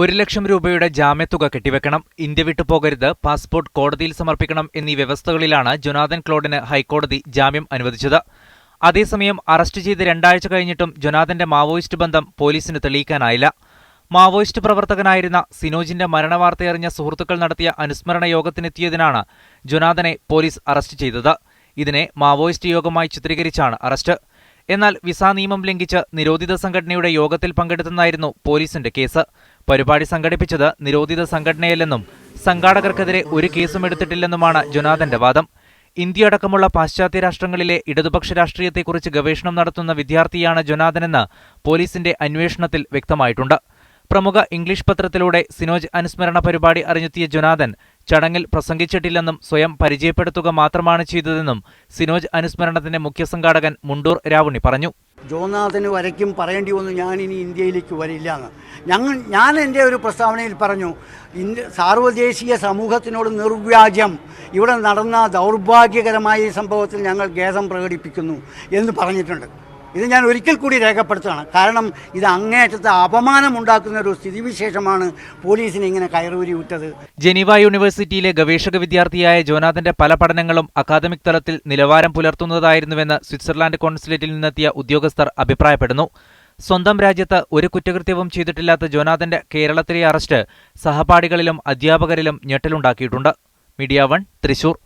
ഒരു ലക്ഷം രൂപയുടെ ജാമ്യത്തുക കെട്ടിവെക്കണം. ഇന്ത്യ വിട്ടു പോകരുത്. പാസ്പോർട്ട് കോടതിയിൽ സമർപ്പിക്കണം എന്നീ വ്യവസ്ഥകളിലാണ് ജൊനാഥൻ ക്ലോഡിന് ഹൈക്കോടതി ജാമ്യം അനുവദിച്ചത്. അതേസമയം അറസ്റ്റ് ചെയ്ത് രണ്ടാഴ്ച കഴിഞ്ഞിട്ടും ജൊനാഥന്റെ മാവോയിസ്റ്റ് ബന്ധം പോലീസിന് തെളിയിക്കാനായില്ല. മാവോയിസ്റ്റ് പ്രവർത്തകനായിരുന്ന സിനോജിന്റെ മരണവാർത്തയറിഞ്ഞ സുഹൃത്തുക്കൾ നടത്തിയ അനുസ്മരണ യോഗത്തിനെത്തിയതിനാണ് ജൊനാഥനെ പോലീസ് അറസ്റ്റ് ചെയ്തത്. ഇതിനെ മാവോയിസ്റ്റ് യോഗമായി ചിത്രീകരിച്ചാണ് അറസ്റ്റ്. എന്നാൽ വിസാ നിയമം ലംഘിച്ച് നിരോധിത സംഘടനയുടെ യോഗത്തിൽ പങ്കെടുത്തെന്നായിരുന്നു പോലീസിന്റെ കേസ്. പരിപാടി സംഘടിപ്പിച്ചത് നിരോധിത സംഘടനയല്ലെന്നും സംഘാടകർക്കെതിരെ ഒരു കേസും എടുത്തിട്ടില്ലെന്നുമാണ് ജൊനാഥന്റെ വാദം. ഇന്ത്യ അടക്കമുള്ള പാശ്ചാത്യ രാഷ്ട്രങ്ങളിലെ ഇടതുപക്ഷ രാഷ്ട്രീയത്തെക്കുറിച്ച് ഗവേഷണം നടത്തുന്ന വിദ്യാർത്ഥിയാണ് ജൊനാഥനെന്ന് പോലീസിന്റെ അന്വേഷണത്തിൽ വ്യക്തമായിട്ടുണ്ട്. പ്രമുഖ ഇംഗ്ലീഷ് പത്രത്തിലൂടെ സിനോജ് അനുസ്മരണ പരിപാടി അറിഞ്ഞെത്തിയ ജൊനാഥൻ ചടങ്ങിൽ പ്രസംഗിച്ചിട്ടില്ലെന്നും സ്വയം പരിചയപ്പെടുത്തുക മാത്രമാണ് ചെയ്തതെന്നും സിനോജ് അനുസ്മരണത്തിന്റെ മുഖ്യ സംഘാടകൻ മുണ്ടൂർ രാവുണ്ണി പറഞ്ഞു. ജോനാഥന് വരയ്ക്കും പറയേണ്ടി വന്നു ഞാൻ ഇനി ഇന്ത്യയിലേക്ക് വരില്ല എന്ന്. ഞങ്ങൾ ഞാൻ എന്റെ ഒരു പ്രസ്താവനയിൽ പറഞ്ഞു ഇന്ത്യ സാർവദേശീയ സമൂഹത്തിനോട് നിർവ്യാജം. ഇവിടെ നടന്ന ദൗർഭാഗ്യകരമായ ഈ സംഭവത്തിൽ ഞങ്ങൾ ഖേദം പ്രകടിപ്പിക്കുന്നു എന്ന് പറഞ്ഞിട്ടുണ്ട്. ഇത് ഞാൻ ഒരിക്കൽ കൂടി രേഖപ്പെടുത്തുകയാണ്. കാരണം ഇത് അങ്ങേയറ്റത്തെ അപമാനമുണ്ടാക്കുന്ന ഒരു സ്ഥിതിവിശേഷമാണ് പോലീസിനെ ഇങ്ങനെ കയറൂരി വിട്ടത് ജനീവ യൂണിവേഴ്സിറ്റിയിലെ ഗവേഷക വിദ്യാർത്ഥിയായ ജോനാഥന്റെ പല പഠനങ്ങളും അക്കാദമിക് തലത്തിൽ നിലവാരം പുലർത്തുന്നതായിരുന്നുവെന്ന് സ്വിറ്റ്സർലാൻഡ് കോൺസുലേറ്റിൽ നിന്നെത്തിയ ഉദ്യോഗസ്ഥർ അഭിപ്രായപ്പെടുന്നു. സ്വന്തം രാജ്യത്ത് ഒരു കുറ്റകൃത്യവും ചെയ്തിട്ടില്ലാത്ത ജോനാഥന്റെ കേരളത്തിലെ അറസ്റ്റ് സഹപാഠികളിലും അധ്യാപകരിലും ഞെട്ടലുണ്ടാക്കിയിട്ടുണ്ട്. Media one Thrissur.